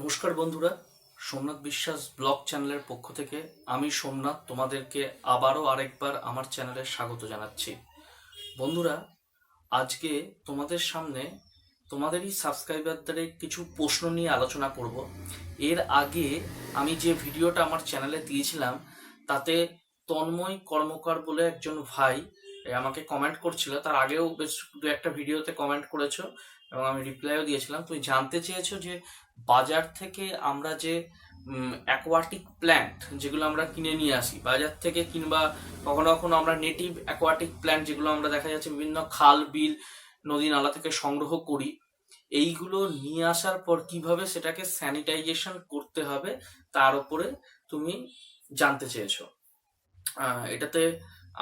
নমস্কার বন্ধুরা, সোমনাথ বিশ্বাস ব্লগ চ্যানেলের পক্ষ থেকে আমি সোমনাথ তোমাদেরকে আবারও আরেকবার আমার চ্যানেলে স্বাগত জানাচ্ছি। বন্ধুরা, আজকে তোমাদের সামনে তোমাদেরই সাবস্ক্রাইবারদের কিছু প্রশ্ন নিয়ে আলোচনা করব। এর আগে আমি যে ভিডিওটা আমার চ্যানেলে দিয়েছিলাম, তাতে তন্ময় কর্মকার বলে একজন ভাই আমাকে কমেন্ট করছিল। তার আগেও বেশ দু একটা ভিডিওতে কমেন্ট করেছ এবং আমি রিপ্লাইও দিয়েছিলাম। তুমি জানতে চেয়েছো যে বাজার থেকে আমরা যে অ্যাকোয়াটিক প্ল্যান্ট যেগুলো আমরা কিনে নিয়ে আসি, বাজার থেকে কিংবা কখনো কখনো আমরা নেটিভ অ্যাকোয়াটিক প্ল্যান্ট যেগুলো আমরা দেখা যাচ্ছে বিভিন্ন খাল, বিল, নদী, নালা থেকে সংগ্রহ করি, এইগুলো নিয়ে আসার পর কীভাবে সেটাকে স্যানিটাইজেশন করতে হবে, তার উপরে তুমি জানতে চেয়েছো। এটাতে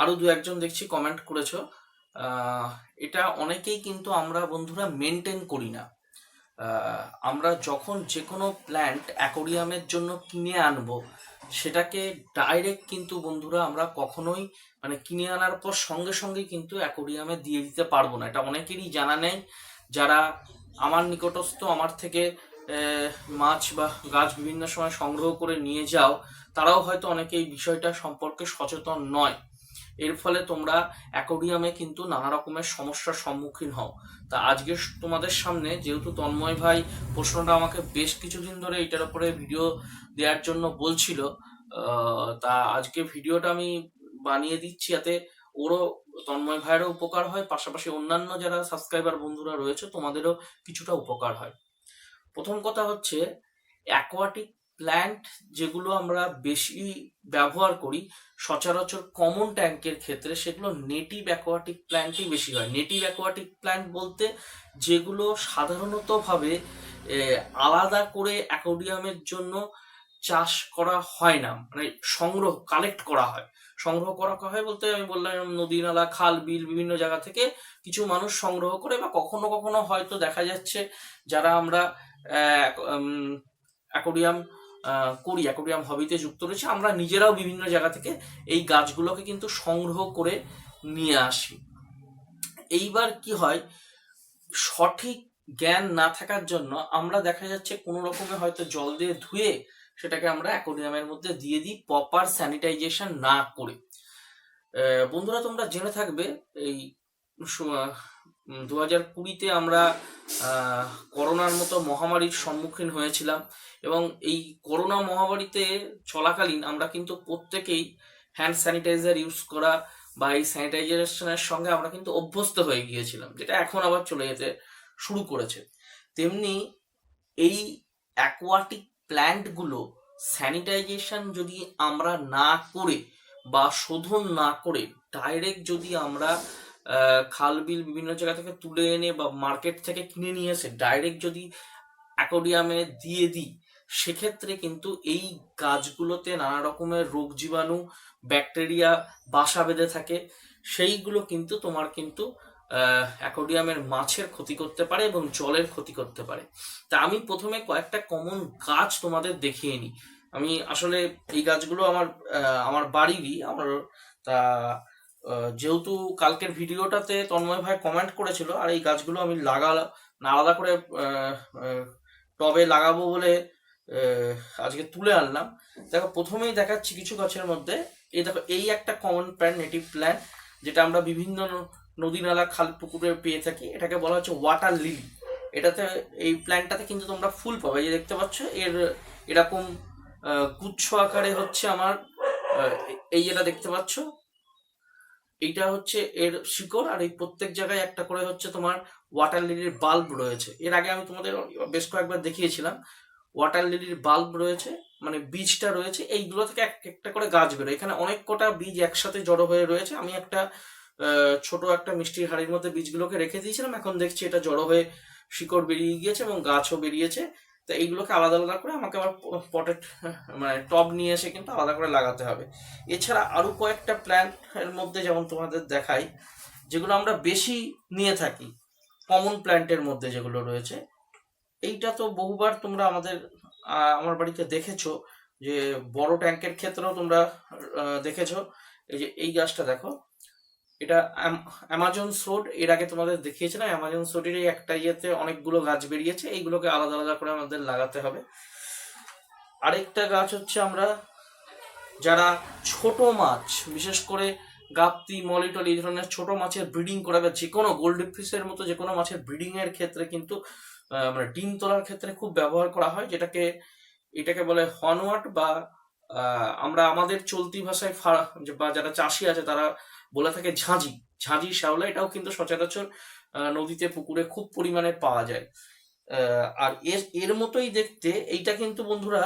আরও দু একজন দেখছি কমেন্ট করেছ। এটা অনেকেই কিন্তু আমরা বন্ধুরা মেনটেন করি না। আমরা যখন যে কোনো প্ল্যান্ট অ্যাকোরিয়ামের জন্য কিনে আনব, সেটাকে ডাইরেক্ট কিন্তু বন্ধুরা আমরা কখনোই মানে কিনে আনার পর সঙ্গে সঙ্গে কিন্তু অ্যাকোরিয়ামে দিয়ে দিতে পারব না। এটা অনেকেরই জানা নেই। যারা আমার নিকটস্থ, আমার থেকে মাছ বা গাছ বিভিন্ন সময় সংগ্রহ করে নিয়ে যাও, তারাও হয়তো অনেকে এই বিষয়টা সম্পর্কে সচেতন নয়। এর ফলে তোমরা অ্যাকোরিয়ামে কিন্তু নানা রকমের সমস্যার সম্মুখীন হও। তা আজকে তোমাদের সামনে যেহেতু তন্ময় ভাই প্রশ্নটা আমাকে বেশ কিছুদিন ধরে এটার উপরে ভিডিও দেওয়ার জন্য বলছিল তা আজকে ভিডিওটা আমি বানিয়ে দিচ্ছি যাতে ওরও, তন্ময় ভাইয়েরও উপকার হয়, পাশাপাশি অন্যান্য যারা সাবস্ক্রাইবার বন্ধুরা রয়েছে তোমাদেরও কিছুটা উপকার হয়। প্রথম কথা হচ্ছে অ্যাকোয়াটিক প্ল্যান্ট যেগুলো আমরা বেশি ব্যবহার করি, সচরাচর কমন ট্যাঙ্কের ক্ষেত্রে সেগুলো নেটিভ অ্যাকোয়াটিক প্ল্যান্টই বেশি হয়। নেটিভ অ্যাকোয়াটিক প্ল্যান্ট বলতে যেগুলো সাধারণতভাবে আলাদা করে অ্যাকোরিয়ামের জন্য চাষ করা হয় না মানে সংগ্রহ কালেক্ট করা হয়। সংগ্রহ করা হয় বলতে আমি বললাম, নদী, নালা, খাল, বিল বিভিন্ন জায়গা থেকে কিছু মানুষ সংগ্রহ করে বা কখনো কখনো হয়তো দেখা যাচ্ছে যারা আমরা অ্যাকোরিয়াম করি অ্যাকোরিয়াম হবিতে যুক্ত রয়েছে। আমরা নিজেরাও বিভিন্ন জায়গা থেকে এই গাছগুলোকে কিন্তু সংগ্রহ করে নিয়ে আসি। এইবার কি হয়, সঠিক জ্ঞান না থাকার জন্য আমরা দেখা যাচ্ছে কোনো রকমে হয়তো জল দিয়ে ধুয়ে সেটাকে আমরা অ্যাকোরিয়ামের মধ্যে দিয়ে দিই প্রপার স্যানিটাইজেশন না করে। বন্ধুরা তোমরা জেনে থাকবে, এই দু হাজার কুড়িতে আমরা করোনার মতো মহামারীর সম্মুখীন হয়েছিলাম এবং এই করোনা মহামারীতে চলাকালীন আমরা কিন্তু প্রত্যেকেই হ্যান্ড স্যানিটাইজার ইউজ করা বা এই স্যানিটাইজেশনের সঙ্গে আমরা কিন্তু অভ্যস্ত হয়ে গিয়েছিলাম, যেটা এখন আবার চলে যেতে শুরু করেছে। তেমনি এই অ্যাকোয়াটিক প্ল্যান্টগুলো স্যানিটাইজেশন যদি আমরা না করে বা শোধন না করে ডাইরেক্ট যদি আমরা খাল বিল বিভিন্ন জায়গা থেকে তুলে এনে বা মার্কেট থেকে কিনে নিয়ে এসে ডাইরেক্ট যদি অ্যাকোরিয়ামে দিয়ে দিই, সেক্ষেত্রে কিন্তু এই গাছগুলোতে নানা রকমের রোগ জীবাণু ব্যাকটেরিয়া বাসা বেঁধে থাকে। সেইগুলো কিন্তু তোমার কিন্তু অ্যাকোরিয়ামের মাছের ক্ষতি করতে পারে এবং জলের ক্ষতি করতে পারে। তা আমি প্রথমে কয়েকটা কমন গাছ তোমাদের দেখিয়ে নিই। আমি আসলে এই গাছগুলো আমার আমার বাড়িরই, আমার, তা যেহেতু কালকের ভিডিওটাতে তন্ময় ভাই কমেন্ট করেছিল, আর এই গাছগুলো আমি না আলাদা করে টবে লাগাবো বলে আজকে তুলে আনলাম। দেখো, প্রথমেই দেখাচ্ছি কিছু গাছের মধ্যে। এই দেখো, এই একটা কমন প্ল্যান্ট নেটিভ প্ল্যান্ট যেটা আমরা বিভিন্ন নদী নালা, খাল, পুকুরে পেয়ে থাকি। এটাকে বলা হচ্ছে ওয়াটার লিলি এটাতে, এই প্ল্যান্টটাতে কিন্তু তোমরা ফুল পাবে। যে দেখতে পাচ্ছ, এর, এরকম গুচ্ছ আকারে হচ্ছে আমার এই যেটা দেখতে পাচ্ছ এইটা হচ্ছে এর শিকড়, আর এই প্রত্যেক জায়গায় একটা করে হচ্ছে তোমার ওয়াটার লিলির বাল্ব রয়েছে। এর আগে আমি তোমাদের বেশ কয়েকবার দেখিয়েছিলাম ওয়াটার লিলির বাল্ব রয়েছে মানে বীজটা রয়েছে, এইগুলো থেকে এক একটা করে গাছ বেরোয়। এখানে অনেক কটা বীজ একসাথে জড়ো হয়ে রয়েছে। আমি একটা ছোট একটা মিষ্টির হাড়ির মধ্যে বীজগুলোকে রেখে দিয়েছিলাম, এখন দেখছি এটা জড়ো হয়ে শিকড় বেরিয়ে গিয়েছে এবং গাছও বেরিয়েছে। তো এইগুলোকে আলাদা আলাদা করে আমাকে আবার পটেড মানে টব নিয়ে এসে কিন্তু আলাদা করে লাগাতে হবে। এছাড়া আরও কয়েকটা প্ল্যান্টের মধ্যে যেমন তোমাদের দেখাই, যেগুলো আমরা বেশি নিয়ে থাকি কমন প্ল্যান্টের মধ্যে যেগুলো রয়েছে, এইটা তো বহুবার তোমরা আমাদের আমার বাড়িতে দেখেছ যে বড় ট্যাঙ্কের ক্ষেত্রেও তোমরা দেখেছ। এই যে এই গাছটা দেখো এটা অ্যামাজন সোড এর আগে তোমাদের দেখিয়েছিলাম অ্যামাজন সোডের এই একটা ইয়েতে অনেকগুলো গাছ বেরিয়েছে, এইগুলোকে আলাদা আলাদা করে আমাদের লাগাতে হবে। আরেকটা গাছ হচ্ছে আমরা, যারা ছোট মাছ, বিশেষ করে গাপ্তি মলিটল, এই ধরনের ছোট মাছের ব্রিডিং করাবে, যে কোনো গোল্ড ফিশের মতো যে কোনো মাছের ব্রিডিং এর ক্ষেত্রে কিন্তু মানে ডিম তোলার ক্ষেত্রে খুব ব্যবহার করা হয়, যেটাকে, এটাকে বলে হনওয়াট বা আমরা আমাদের চলতি ভাষায় বা যারা চাষি আছে তারা বলে থাকে ঝাঁঝি। ঝাঁঝি, শ্যাওলা, এটাও কিন্তু সচরাচর নদীতে, পুকুরে খুব পরিমাণে পাওয়া যায়। আর এর এর মতোই দেখতে এইটা কিন্তু বন্ধুরা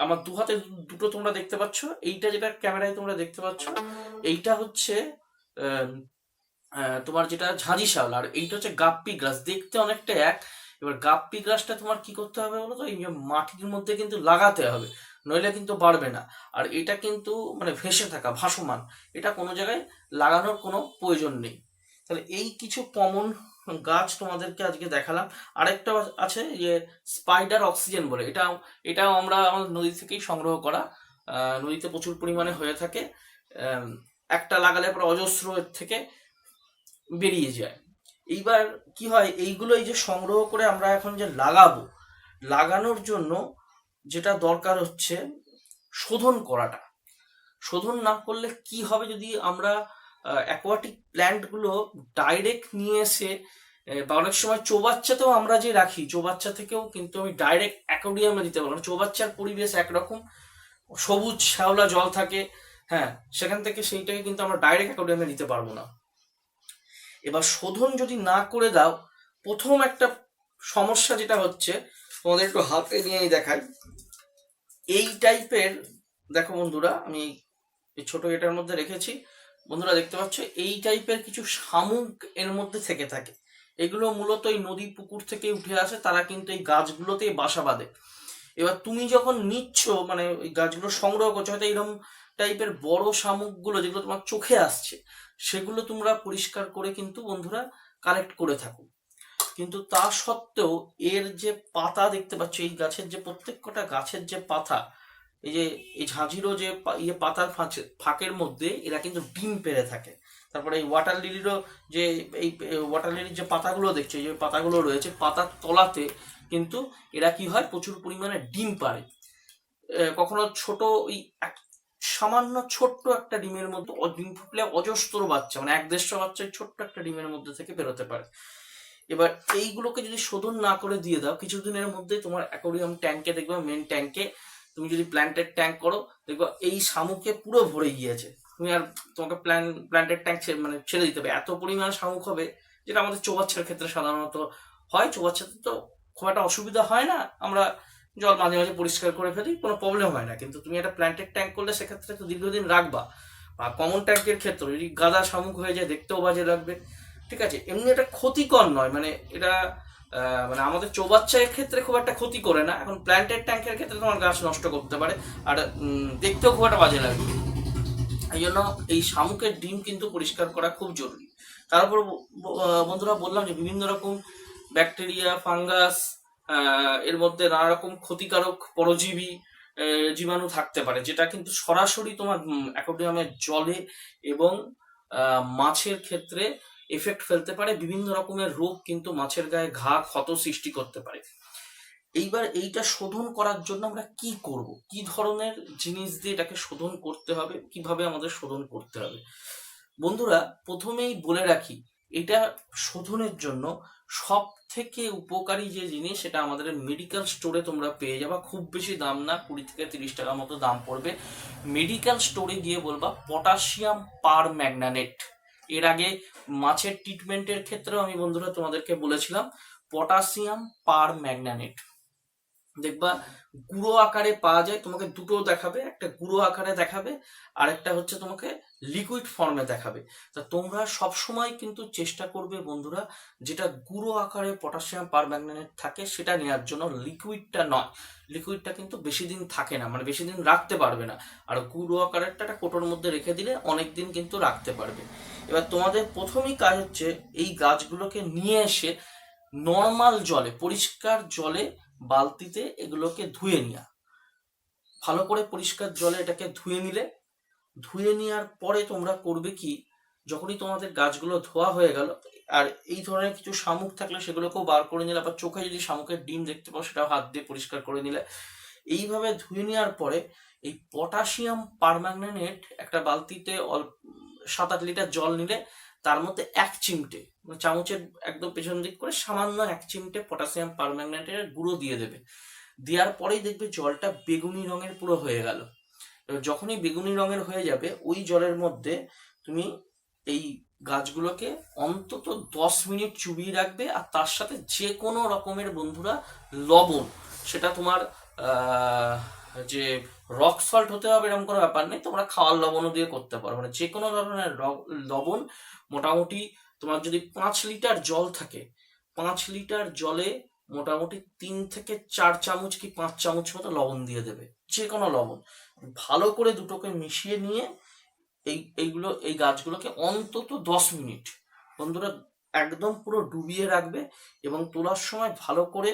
আমার দু হাতে দুটো তোমরা দেখতে পাচ্ছ। এইটা যেটা ক্যামেরায় তোমরা দেখতে পাচ্ছ, এইটা হচ্ছে তোমার যেটা ঝাঁঝি, শ্যাওলা। আর এইটা হচ্ছে গাপ্পি গ্রাস। দেখতে অনেকটা এক। এবার গাপ্পি গ্রাসটা তোমার কি করতে হবে বলো তো? এই মাটির মধ্যে কিন্তু লাগাতে হবে। নইলে কিন্তু বাড়বে না। আর এটা কিন্তু মানে ভেসে থাকা, ভাসমান। এটা কোনো জায়গায় লাগানোর কোনো প্রয়োজন নেই। তাহলে এই কিছু কমন গাছ তোমাদেরকে আজকে দেখালাম। আরেকটা আছে যে স্পাইডার অক্সিজেন বলে। এটা এটাও আমরা আমাদের নদী থেকেই সংগ্রহ করা। নদীতে প্রচুর পরিমাণে হয়ে থাকে। একটা লাগালে পরে অজস্র থেকে বেরিয়ে যায়। এইবার কি হয়, এইগুলো এই যে সংগ্রহ করে আমরা এখন যে লাগাবো, লাগানোর জন্য যেটা দরকার হচ্ছে শোধন করাটা। শোধন না করলে কি হবে যদি আমরা অ্যাকোয়াটিক প্ল্যান্টগুলো ডাইরেক্ট নিয়ে এসে বা অনেক সময় চৌবাচ্চাতেও আমরা যে রাখি, চৌবাচ্চা থেকেও কিন্তু আমি ডাইরেক্ট অ্যাকোডিয়ামে দিতে পারব না। চৌবাচ্চার পরিবেশ একরকম, সবুজ শ্যাওলা জল থাকে হ্যাঁ সেখান থেকে সেইটাকে কিন্তু আমরা ডাইরেক্ট অ্যাকোডিয়ামে দিতে পারব না। এবার শোধন যদি না করে দাও, প্রথম একটা সমস্যা যেটা হচ্ছে, তোমাদের একটু হাতে নিয়েই দেখাই। এই টাইপের দেখো বন্ধুরা, আমি এই ছোট এটার মধ্যে রেখেছি। বন্ধুরা, দেখতে পাচ্ছ, এই টাইপের কিছু শামুক এর মধ্যে থেকে থাকে। এগুলো মূলত এই নদী পুকুর থেকে উঠে আসে, তারা কিন্তু এই গাছগুলোতেই বাসা বাঁধে। এবার তুমি যখন নিচ্ছ মানে ওই গাছগুলো সংগ্রহ করছ, হয়তো এইরকম টাইপের বড় শামুকগুলো যেগুলো তোমার চোখে আসছে, সেগুলো তোমরা পরিষ্কার করে কিন্তু বন্ধুরা কালেক্ট করে থাকো। কিন্তু তা সত্ত্বেও এর যে পাতা দেখতে পাচ্ছ, এই গাছের যে প্রত্যেক কটা গাছের যে পাতা, এই যে, এই ঝাঁঝিরও যে ইয়ে পাতার ফাঁকের মধ্যে এরা কিন্তু ডিম পেড়ে থাকে। তারপরে এই ওয়াটার লিলিরও যে, এই ওয়াটার লিলির যে পাতাগুলো দেখছ যে পাতাগুলো রয়েছে পাতার তলাতে কিন্তু এরা কি হয়, প্রচুর পরিমাণে ডিম পারে কখনো ছোট ওই সামান্য ছোট্ট একটা ডিমের মধ্যে ডিম ফুটলে অজস্র বাচ্চা মানে এক দেড়শো বাচ্চা ছোট্ট একটা ডিমের মধ্যে থেকে বেরোতে পারে। এবার এইগুলোকে যদি শোধন না করে দিয়ে দাও, কিছুদিনের মধ্যে তোমার অ্যাকোরিয়াম ট্যাঙ্কে দেখবে মেন ট্যাঙ্কে তুমি যদি প্ল্যান্টেড ট্যাঙ্ক করো, দেখবে এই শামুকে পুরো ভরে গিয়েছে। তুমি আর তোমাকে প্ল্যান প্ল্যান্টেড ট্যাঙ্ক মানে ছেড়ে দিতে হবে। এত পরিমাণ শামুক হবে যেটা আমাদের চৌবাচ্চার ক্ষেত্রে সাধারণত হয়। চৌবাচ্চাতে তো খুব একটা অসুবিধা হয় না। আমরা জল মাঝে মাঝে পরিষ্কার করে ফেলি, কোনো প্রবলেম হয় না। কিন্তু তুমি একটা প্ল্যান্টেড ট্যাঙ্ক করলে সেক্ষেত্রে তো দীর্ঘদিন রাখবা। বা কমন ট্যাঙ্কের ক্ষেত্রে যদি গাদা শামুক হয়ে যায়, দেখতেও বাজে লাগবে। ঠিক আছে, এমনি এটা ক্ষতিকর নয় মানে এটা মানে আমাদের চৌবাচ্চার ক্ষেত্রে খুব একটা ক্ষতি করে না, এখন প্ল্যান্টেড ট্যাঙ্কের ক্ষেত্রে তোমার গাছ নষ্ট করতে পারে, আর দেখতেও খুব একটা বাজে লাগবে এই জন্য এই শামুকের ডিম কিন্তু পরিষ্কার করা খুব জরুরি। তারপর বন্ধুরা বললাম যে বিভিন্ন রকম ব্যাকটেরিয়া ফাঙ্গাস এর মধ্যে নানা রকম ক্ষতিকারক পরজীবী জীবাণু থাকতে পারে, যেটা কিন্তু সরাসরি তোমার অ্যাকোডিয়ামের জলে এবং মাছের ক্ষেত্রে এফেক্ট ফেলতে পারে, বিভিন্ন রকমের রোগ কিন্তু মাছের গায়ে ঘা, ক্ষত সৃষ্টি করতে পারে। এইবার এইটা শোধন করার জন্য আমরা কি করব? কি ধরনের জিনিস দিয়ে এটাকে শোধন করতে হবে? কীভাবে আমাদের শোধন করতে হবে? বন্ধুরা, প্রথমেই বলে রাখি, এটা শোধনের জন্য সব থেকে উপকারী যে জিনিস, সেটা আমাদের মেডিকেল স্টোরে তোমরা পেয়ে যাবা। খুব বেশি দাম না, কুড়ি থেকে তিরিশ টাকা মতো দাম পড়বে। মেডিকেল স্টোরে গিয়ে বলবা পটাশিয়াম পার ম্যাগনানেট এর আগে মাছের ট্রিটমেন্টের ক্ষেত্রেও আমি বন্ধুরা তোমাদেরকে বলেছিলাম পটাশিয়াম পার ম্যাগনানেট দেখবা, গুঁড়ো আকারে পাওয়া যায়, তোমাকে দুটো দেখাবে, একটা গুঁড়ো আকারে দেখাবে আর একটা হচ্ছে তোমাকে লিকুইড ফর্মে দেখাবে। তা তোমরা সব সময় কিন্তু চেষ্টা করবে বন্ধুরা, যেটা গুঁড়ো আকারে পটাশিয়াম পার ম্যাগনেট থাকে, সেটা নেওয়ার জন্য লিকুইডটা নয়। লিকুইডটা কিন্তু বেশি দিন থাকে না মানে বেশি দিন রাখতে পারবে না। আর গুঁড়ো আকারেরটা একটা কোটোর মধ্যে রেখে দিলে অনেক দিন কিন্তু রাখতে পারবে। এবার তোমাদের প্রথমেই কাজ হচ্ছে এই গাছগুলোকে নিয়ে এসে নর্মাল জলে, পরিষ্কার জলে বালতিতে এগুলোকে ধুয়ে নেওয়া ভালো করে পরিষ্কার জলে এটাকে ধুয়ে নিলে। ধুয়ে নেওয়ার পরে তোমরা করবে কি, যখনই তোমাদের গাছগুলো ধোয়া হয়ে গেল, আর এই ধরনের কিছু শামুক থাকলে সেগুলোকেও বার করে নিলে আবার চোখে যদি শামুকের ডিম দেখতে পাও, সেটাও হাত দিয়ে পরিষ্কার করে নিলে। এইভাবে ধুয়ে নেওয়ার পরে এই পটাশিয়াম পারম্যাঙ্গানেট একটা বালতিতে অল্প সাত আট লিটার জল নিলে তার মধ্যে এক চিমটে মানে চামচের একদম পেছন দিক করে সামান্য এক চিমটে পটাশিয়াম পারম্যাঙ্গানেটের গুঁড়ো দিয়ে দেবে। দেওয়ার পরেই দেখবে জলটা বেগুনি রঙের পুরো হয়ে গেল। এবার যখনই বেগুনি রঙের হয়ে যাবে, ওই জলের মধ্যে তুমি এই গাছগুলোকে অন্তত দশ মিনিট চুবিয়ে রাখবে আর তার সাথে যে কোনো রকমের বন্ধুরা লবণ, সেটা তোমার যে রক সল্ট হতে হবে এরকম কোনো ব্যাপার নেই, তোমরা খাওয়ার লবণও দিয়ে করতে পারো। মানে যে কোনো ধরনের লবণ মোটামুটি তোমার যদি পাঁচ লিটার জল থাকে, পাঁচ লিটার জলে মোটামুটি তিন থেকে চার চামচ কি পাঁচ চামচ মতো লবণ দিয়ে দেবে, যে কোনো লবণ। ভালো করে দুটোকে মিশিয়ে নিয়ে এই, এইগুলো, এই গাছগুলোকে অন্তত দশ মিনিট, বন্ধুরা একদম পুরো ডুবিয়ে রাখবে এবং তোলার সময় ভালো করে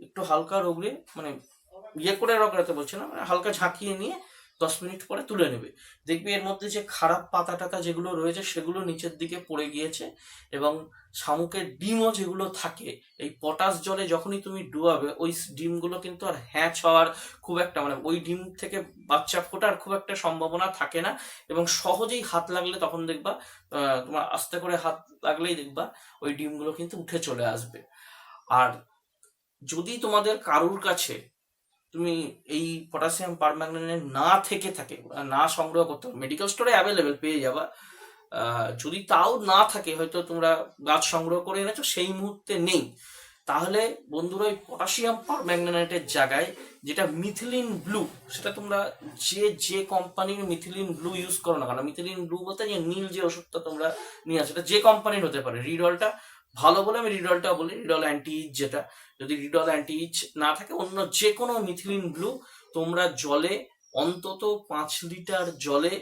একটু হালকা রগড়ে মানে ইয়ে করে রগড়াতে বলছি না মানে হালকা ঝাঁকিয়ে নিয়ে দশ মিনিট পরে তুলে নেবে। দেখবে এর মধ্যে যে খারাপ পাতা টাতা যেগুলো রয়েছে সেগুলো নিচের দিকে পড়ে গিয়েছে এবং শামুকের ডিমও যেগুলো থাকে, এই পটাশ জলে যখনই তুমি ডুবাবে, ওই ডিমগুলো কিন্তু আর হ্যাচ হওয়ার খুব একটা মানে ওই ডিম থেকে বাচ্চা ফোটার খুব একটা সম্ভাবনা থাকে না এবং সহজেই হাত লাগলে তখন দেখবা তোমার আস্তে করে হাত লাগলেই দেখবা ওই ডিমগুলো কিন্তু উঠে চলে আসবে। আর যদি তোমাদের কারুর কাছে তুমি এই পটাশিয়াম পারম্যাঙ্গানেট না থেকে থাকে, না সংগ্রহ করতে পারো মেডিকেল স্টোরে অ্যাভেলেবেল পেয়ে যাবা। যদি তাও না থাকে, হয়তো তোমরা গাছ সংগ্রহ করে এনেছো, সেই মুহূর্তে নেই। তাহলে বন্ধুরা, ওই পটাশিয়াম পারম্যাঙ্গানেটের জায়গায় যেটা মিথিলিন ব্লু সেটা তোমরা যে যে কোম্পানির মিথিলিন ব্লু ইউজ করো না কেন মিথিলিন ব্লু বলতে যে নীল যে ওষুধটা তোমরা নিয়ে আসো সেটা যে কোম্পানির হতে পারে। রিডলটা ভালো বলে আমি রিডলটা বলি, রিডল অ্যান্টি ইচ যেটা। যদি রিডল অ্যান্টি ইচ না থাকে, অন্য যে কোনো মিথিলিন ব্লু তোমরা জলে অন্তত পাঁচ লিটার জলে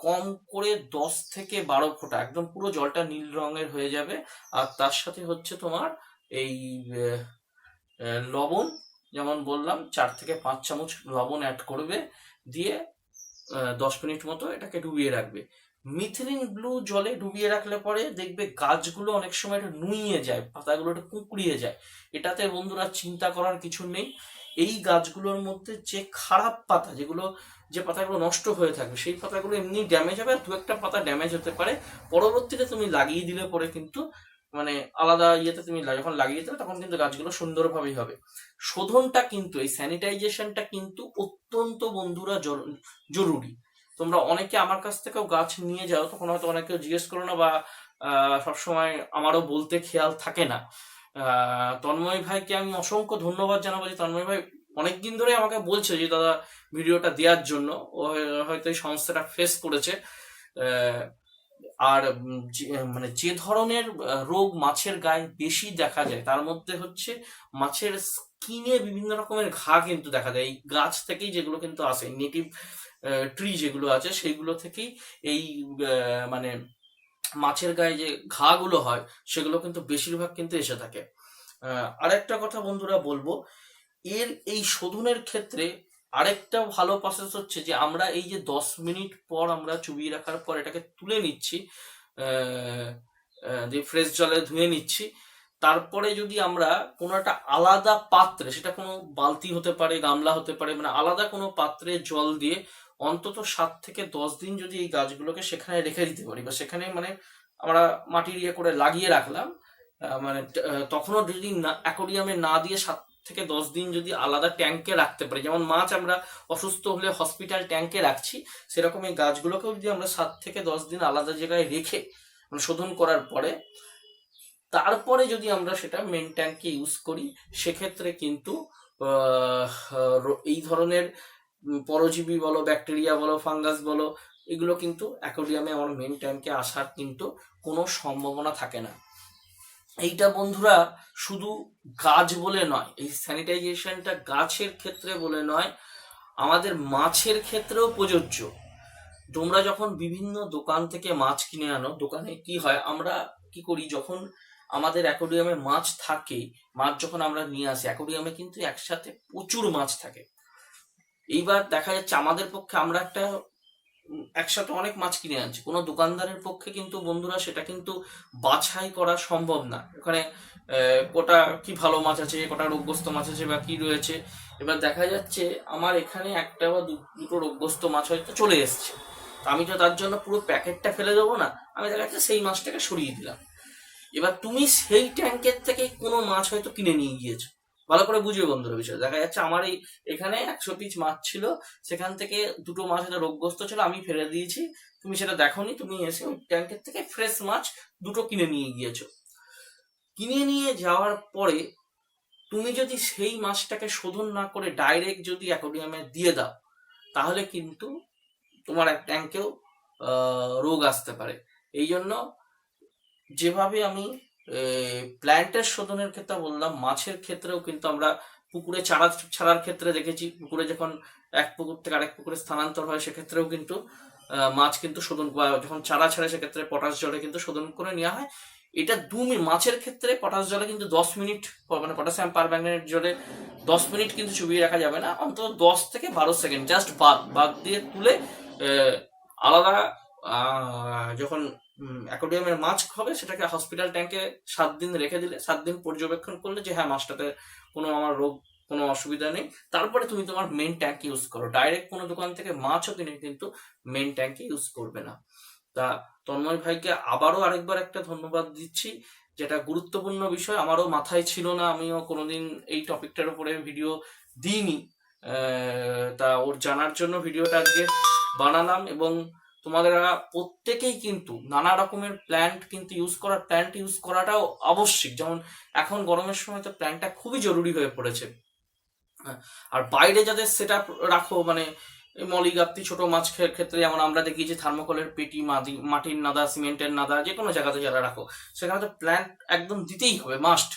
কম করে দশ থেকে বারো ফোঁটা, একদম পুরো জলটা নীল রঙের হয়ে যাবে। আর তার সাথে হচ্ছে তোমার এই লবণ, যেমন বললাম, চার থেকে পাঁচ চামচ লবণ অ্যাড করবে, দিয়ে দশ মিনিট মতো এটাকে ডুবিয়ে রাখবে। মিথিলিন ব্লু জলে ডুবিয়ে রাখলে পরে দেখবে গাছগুলো অনেক সময় একটু নুইয়ে যায়, পাতাগুলো একটু কুঁকড়িয়ে যায়। এটাতে বন্ধুরা চিন্তা করার কিছু নেই। এই গাছগুলোর মধ্যে যে খারাপ পাতা, যেগুলো, যে পাতাগুলো নষ্ট হয়ে থাকবে, সেই পাতাগুলো এমনি ড্যামেজ হবে আর দু একটা পাতা ড্যামেজ হতে পারে। পরবর্তীতে তুমি লাগিয়ে দিলে পরে কিন্তু মানে আলাদা ইয়েতে তুমি যখন লাগিয়ে দেবে তখন কিন্তু গাছগুলো সুন্দরভাবেই হবে। শোধনটা কিন্তু, এই স্যানিটাইজেশনটা কিন্তু অত্যন্ত বন্ধুরা জর- জরুরি। তোমরা অনেকে আমার কাছ থেকেও গাছ নিয়ে যাও, তখন হয়তো অনেকে জিজ্ঞেস করো না বা সবসময় আমারও বলতে খেয়াল থাকে না। তন্ময় ভাইকে আমি অসংখ্য ধন্যবাদ জানাব যে তন্ময় ভাই অনেকদিন ধরে আমাকে বলছে যে, দাদা, ভিডিওটা দেওয়ার জন্য। ও হয়- হয়তো এই সমস্যাটা ফেস করেছে। আর মানে যে ধরনের রোগ মাছের গায়ে বেশি দেখা যায়, তার মধ্যে হচ্ছে মাছের স্কিনে বিভিন্ন রকমের ঘা কিন্তু দেখা যায়। এই গাছ থেকেই যেগুলো কিন্তু আসে। নেটিভ ট্রি যেগুলো আছে সেইগুলো থেকেই এই মানে মাছের গায়ে যে ঘাগুলো হয় সেগুলো কিন্তু বেশিরভাগ কিন্তু এসে থাকে। আরেকটা কথা বন্ধুরা বলব এর এই শোধনের ক্ষেত্রে আরেকটা ভালো প্রসেস হচ্ছে যে আমরা এই যে দশ মিনিট পর আমরা চুবিয়ে রাখার পর এটাকে তুলে নিচ্ছি আহ, ফ্রেশ জলে ধুয়ে নিচ্ছি। তারপরে যদি আমরা কোনো একটা আলাদা পাত্রে সেটা কোনো বালতি হতে পারে গামলা হতে পারে মানে আলাদা কোনো পাত্রে জল দিয়ে অন্তত সাত থেকে দশ দিন যদি এই গাছগুলোকে সেখানে রেখে দিতে পারি বা সেখানে মানে আমরা মাটির ইয়ে করে লাগিয়ে রাখলাম মানে তখনও যদি না অ্যাকোরিয়ামে না দিয়ে সাত থেকে দশ দিন যদি আলাদা ট্যাঙ্কে রাখতে পারি, যেমন মাছ আমরা অসুস্থ হলে হসপিটাল ট্যাঙ্কে রাখছি, সেরকম এই গাছগুলোকেও যদি আমরা সাত থেকে দশ দিন আলাদা জায়গায় রেখে মানে শোধন করার পরে, তারপরে যদি আমরা সেটা মেন ট্যাঙ্কে ইউজ করি, সেক্ষেত্রে কিন্তু এই ধরনের পরজীবী বলো ব্যাকটেরিয়া বলো ফাঙ্গাস বলো, এগুলো কিন্তু অ্যাকোরিয়ামে আমার মেন ট্যাঙ্কে আসার কিন্তু কোনো সম্ভাবনা থাকে না। এইটা বন্ধুরা শুধু গাছ বলে নয়, এই স্যানিটাইজেশনটা গাছের ক্ষেত্রে বলে নয়, আমাদের মাছের ক্ষেত্রেও প্রযোজ্য। তোমরা যখন বিভিন্ন দোকান থেকে মাছ কিনে আনো, দোকানে কি হয়, আমরা কি করি, যখন আমাদের অ্যাকোরিয়ামে মাছ থাকে, মাছ যখন আমরা নিয়ে আসি অ্যাকোরিয়ামে কিন্তু একসাথে প্রচুর মাছ থাকে। এইবার দেখা যাচ্ছে আমাদের পক্ষে আমরা একটা একসাথে অনেক মাছ কিনে আনছি। কোনো দোকানদারের পক্ষে কিন্তু বন্ধুরা সেটা কিন্তু বাছাই করা সম্ভব না। ওখানে কোটা কি ভালো মাছ আছে, কোটা রোগগ্রস্ত মাছ আছে বা কি রয়েছে। এবার দেখা যাচ্ছে আমার এখানে একটা বা দুটো রোগগ্রস্ত মাছ হয়তো চলে এসছে। তা আমি তো তার জন্য পুরো প্যাকেটটা ফেলে দেবো না। আমি দেখা যাচ্ছে সেই মাছটাকে সরিয়ে দিলাম। এবার তুমি সেই ট্যাঙ্কের থেকে কোনো মাছ হয়তো কিনে নিয়ে গিয়েছো। ভালো করে বুঝবে বন্ধুরা বিষয় দেখা যাচ্ছে আমার এই এখানে একশো পিস মাছ ছিল, সেখান থেকে দুটো মাছ হয়তো রোগগ্রস্ত ছিল, আমি ফেলে দিয়েছি। তুমি সেটা দেখোনি, তুমি এসে ওই ট্যাঙ্কের থেকে ফ্রেশ মাছ দুটো কিনে নিয়ে গিয়েছো। কিনে নিয়ে যাওয়ার পরে তুমি যদি সেই মাছটাকে শোধন না করে ডাইরেক্ট যদি অ্যাকোরিয়ামে দিয়ে দাও, তাহলে কিন্তু তোমার এক ট্যাঙ্কেও রোগ আসতে পারে। এই জন্য যেভাবে আমি প্ল্যান্টের শোধনের ক্ষেত্রে বললাম, মাছের ক্ষেত্রেও কিন্তু আমরা পুকুরে চারা ছাড়ার ক্ষেত্রে দেখেছি, পুকুরে যখন এক পুকুর থেকে আরেক পুকুরে স্থানান্তর হয় সেক্ষেত্রেও কিন্তু মাছ কিন্তু শোধন বা যখন চারা ছাড়ে সেক্ষেত্রে পটাশ জলে কিন্তু শোধন করে নেওয়া হয়। এটা দু মাছের ক্ষেত্রে পটাশ জলে কিন্তু দশ মিনিট মানে পটাশিয়াম পার ব্যাগনেট জলে দশ মিনিট কিন্তু চুবিয়ে রাখা যাবে না, অন্তত দশ থেকে বারো সেকেন্ড জাস্ট বাদ বাদ দিয়ে তুলে আলাদা যখন অ্যাকোডিয়ামের মাছ হবে, সেটাকে হসপিটাল ট্যাঙ্কে সাত দিন রেখে দিলে, সাত দিন পর্যবেক্ষণ করলে যে হ্যাঁ মাছটাতে কোনো আমার রোগ, কোনো অসুবিধা নেই। তারপরে তুমি তোমার মেন ট্যাঙ্ক ইউজ করো। ডাইরেক্ট কোনো দোকান থেকে মাছও কিনে কিন্তু মেন ট্যাঙ্কে ইউজ করবে না। তা তন্ময় ভাইকে আবারও আরেকবার একটা ধন্যবাদ দিচ্ছি, যেটা গুরুত্বপূর্ণ বিষয়। আমারও মাথায় ছিল না, আমিও কোনোদিন এই টপিকটার উপরে ভিডিও দিইনি। তা ওর জানার জন্য ভিডিওটা আজকে বানালাম এবং তোমাদের প্রত্যেকেই কিন্তু নানা রকমের প্ল্যান্ট কিন্তু ইউজ করার প্ল্যান্ট ইউজ করাটাও আবশ্যিক। যেমন এখন গরমের সময় তো প্ল্যান্টটা খুবই জরুরি হয়ে পড়েছে। হ্যাঁ, আর বাইরে যাদের সেটা রাখো মানে মলিগাপ্তি ছোট মাছ ক্ষেত্রে যেমন আমরা দেখি যে থার্মোকলের পেটি মাটি মাটির নাদা সিমেন্টের নাদা যে কোনো জায়গাতে যারা রাখো সেখানে তো প্ল্যান্ট একদম দিতেই হবে মাস্ট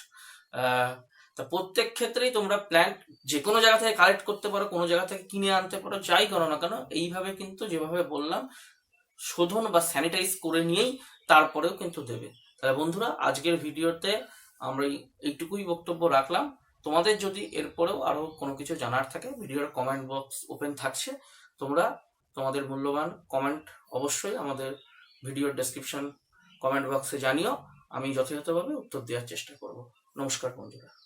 তা প্রত্যেক ক্ষেত্রেই তোমরা প্ল্যান্ট যে কোনো জায়গা থেকে কালেক্ট করতে পারো কোনো জায়গা থেকে কিনে আনতে পারো যাই করো না কেন এইভাবে কিন্তু যেভাবে বললাম শোধন বা স্যানিটাইজ করে নিয়েই তারপরেও কিন্তু দেবে। তাহলে বন্ধুরা, আজকের ভিডিওতে আমরা এই- এইটুকুই বক্তব্য রাখলাম। তোমাদের যদি এরপরেও আরও কোনো কিছু জানার থাকে, ভিডিওর কমেন্ট বক্স ওপেন থাকছে। তোমরা তোমাদের মূল্যবান কমেন্ট অবশ্যই আমাদের ভিডিওর ডেসক্রিপশন কমেন্ট বক্সে জানিও। আমি যথাযথভাবে উত্তর দেওয়ার চেষ্টা করব। নমস্কার বন্ধুরা।